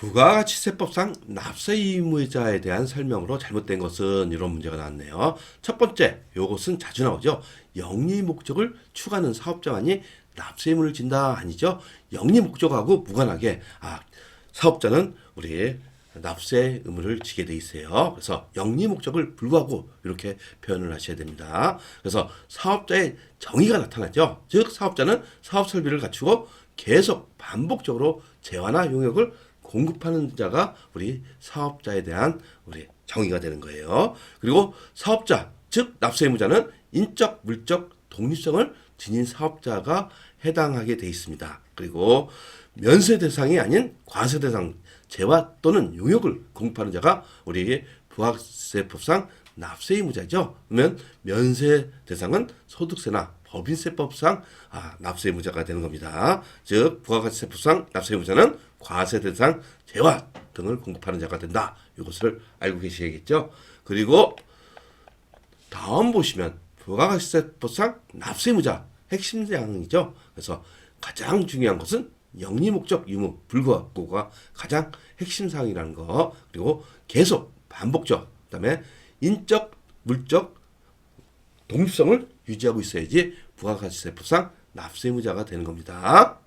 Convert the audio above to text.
부가가치세법상 납세 의무자에 대한 설명으로 잘못된 것은 이런 문제가 나왔네요. 첫 번째, 요것은 자주 나오죠. 영리 목적을 추구하는 사업자만이 납세 의무를 진다 아니죠. 영리 목적하고 무관하게 아 사업자는 우리 납세 의무를 지게 돼 있어요. 그래서 영리 목적을 불구하고 이렇게 표현을 하셔야 됩니다. 그래서 사업자의 정의가 나타나죠. 즉 사업자는 사업 설비를 갖추고 계속 반복적으로 재화나 용역을 공급하는 자가 우리 사업자에 대한 우리 정의가 되는 거예요. 그리고 사업자 즉 납세 의무자는 인적 물적 독립성을 지닌 사업자가 해당하게 돼 있습니다. 그리고 면세 대상이 아닌 과세 대상 재화 또는 용역을 공급하는 자가 우리 부가세법상 납세 의무자죠. 그러면 면세 대상은 소득세나 법인세법상 아, 납세 의무자가 되는 겁니다. 즉 부가가치세법상 납세 의무자는 과세 대상 재화 등을 공급하는 자가 된다. 이것을 알고 계셔야겠죠. 그리고 다음 보시면 부가가치세법상 납세 의무자 핵심 사항이죠. 그래서 가장 중요한 것은 영리 목적 유무 불구하고가 가장 핵심 사항이라는 거 그리고 계속 반복적 그다음에 인적 물적 독립성을 유지하고 있어야지 부가가치세법상 납세 의무자가 되는 겁니다.